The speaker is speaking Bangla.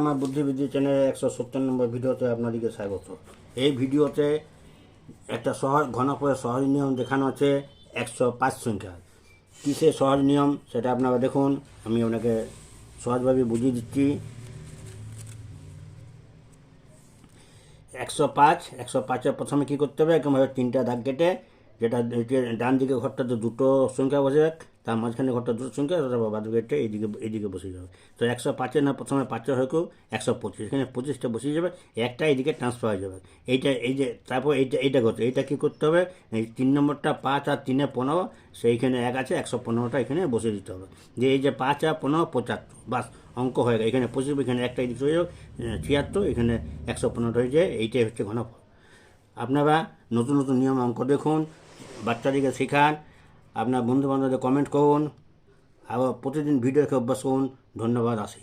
আমার বুদ্ধিবৃদ্ধি চ্যানেলের একশো সত্তর নম্বর ভিডিওতে আপনাদেরকে স্বাগত। এই ভিডিওতে একটা সহজ ঘনকের সহজ নিয়ম দেখানো আছে, একশো পাঁচ সংখ্যা। কিসের সহজ নিয়ম? সেটা আপনারা দেখুন। আমি আপনাকে সহজভাবে বুঝিয়ে দিচ্ছি। একশো পাঁচ, একশো পাঁচের প্রথমে কী করতে হবে? এরকমভাবে তিনটা দাগ কেটে, যেটা ডান দিকে ঘরটাতে দুটো সংখ্যা বসে তার মাঝখানে ঘরটা দুটো সংখ্যা বাদ গেটে এইদিকে এইদিকে বসে যাবে তো একশো পাঁচের না, প্রথমে পাঁচের হয় একশো পঁচিশ। এখানে পঁচিশটা বসে যাবে, একটা এইদিকে ট্রান্সফার হয়ে যাবে। এইটা, এই যে, তারপর এইটা এইটা করতে এইটা কী করতে হবে? এই তিন নম্বরটা পাঁচ আর তিনে পনেরো, সেইখানে এক আছে, একশো পনেরোটা এখানে বসে দিতে হবে। যে এই যে পাঁচ আর পনেরো, পঁচাত্তর, বাস, অঙ্ক হয়ে গেছে এখানে পঁচিশ এখানে একটা এদিকে হয়ে যাবে ছিয়াত্তর, এখানে একশো পনেরো হয়ে যায়, এইটাই হচ্ছে ঘনফল। আপনারা নতুন নতুন নিয়ম অঙ্ক দেখুন, বাচ্চাদেরকে শেখান আপনার বন্ধুবান্ধবদের কমেন্ট করুন আবার প্রতিদিন ভিডিও দেখে অভ্যাস করুন। ধন্যবাদ আসি।